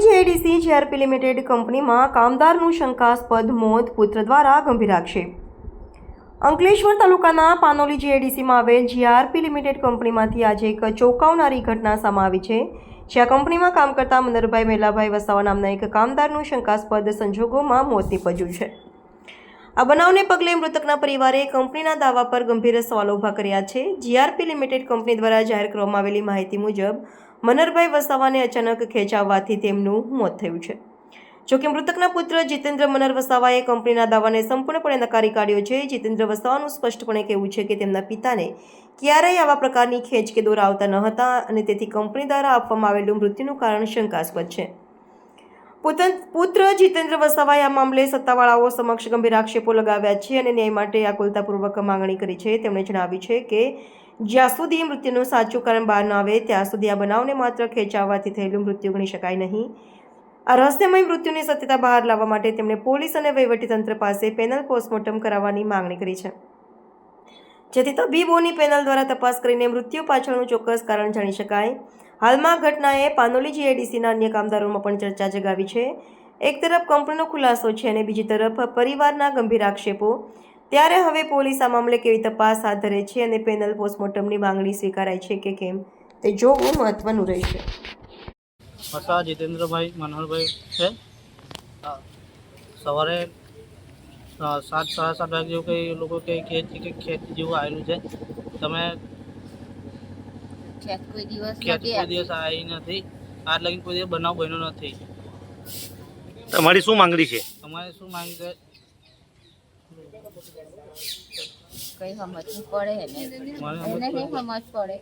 GRP limited કંપનીમાં કામદારનું શંકાસ્પદ મોત પુત્ર દ્વારા ગંભીર આક્ષેપ. અંકલેશ્વર તાલુકાના પાનોલી જીઆઈડીસીમાં આવેલ જીઆરપી લિમિટેડ કંપનીમાંથી આજે એક ચોંકાવનારી ઘટના સામે આવી છે. જ્યાં કંપનીમાં કામ કરતા મંદરભાઈ મેલાભાઈ વસાવા નામના એક કામદારનું શંકાસ્પદ સંજોગોમાં મોત નીપજ્યું છે. આ બનાવને પગલે મૃતકના પરિવારે કંપનીના દાવા પર ગંભીર સવાલો ઊભા કર્યા છે. જીઆરપી લિમિટેડ કંપની દ્વારા જાહેર કરવામાં આવેલી માહિતી મુજબ, મનરભાઈ વસાવાને અચાનક ખેંચાવવાથી તેમનું મોત થયું છે. જોકે મૃતકના પુત્ર જીતેન્દ્ર મનર વસાવાએ કંપનીના દાવાને સંપૂર્ણપણે નકારી કાઢ્યો છે. જીતેન્દ્ર વસાવાનું સ્પષ્ટપણે કહેવું છે કે તેમના પિતાને ક્યારેય આવા પ્રકારની ખેંચ કે દોરા આવતા ન હતા અને તેથી કંપની દ્વારા આપવામાં આવેલું મૃત્યુનું કારણ શંકાસ્પદ છે. પુત્ર જીતેન્દ્ર વસાવાએ આ મામલે સત્તાવાળાઓ સમક્ષ ગંભીર આક્ષેપો લગાવ્યા છે અને ન્યાય માટે આકુલતાપૂર્વક માંગણી કરી છે. તેમણે જણાવ્યું છે કે, જ્યાં સુધી મૃત્યુનું સાચું કારણ બહાર ન આવે, ત્યાં સુધી આ બનાવને માત્ર ખેંચાવવાથી થયેલું મૃત્યુ ગણી શકાય નહીં. આ રહસ્યમય મૃત્યુની સત્યતા બહાર લાવવા માટે તેમણે પોલીસ અને વહીવટીતંત્ર પાસે પેનલ પોસ્ટમોર્ટમ કરાવવાની માંગણી કરી છે. જેથી તબીબોની પેનલ દ્વારા તપાસ કરીને મૃત્યુ પાછળનું ચોક્કસ કારણ જાણી શકાય. હાલમાં ઘટનાએ પાનોલી જીઆઈડીસીના અન્ય કામદારોમાં પણ ચર્ચા જગાવી છે. એક તરફ કંપનીનો ખુલાસો છે અને બીજી તરફ પરિવારના ગંભીર આક્ષેપો. ત્યારે હવે પોલીસ આ મામલે કેવી તપાસ હાથ ધરે છે અને પેનલ પોસ્ટમોર્ટમની માંગણી સ્વીકારાય છે કે કેમ? તે જોવું મહત્વનું રહેશે. વસા જીતેન્દ્રભાઈ મનોહરભાઈ છે. સવારે સાત, સાડા સાત વાગે જેવું કંઈ લોકો કંઈ કહે છે કે ખેત જેવું આવેલું છે. તમે ક્યાંક કોઈ દિવસ ક્યાંક કોઈ દિવસ આવી નથી. આજ કોઈ દિવસ બનાવ બન્યો નથી. તમારી શું માંગણી છે? તમારે શું માંગણી છે? કઈ સમજ પડે એને. એને સમજ પડે.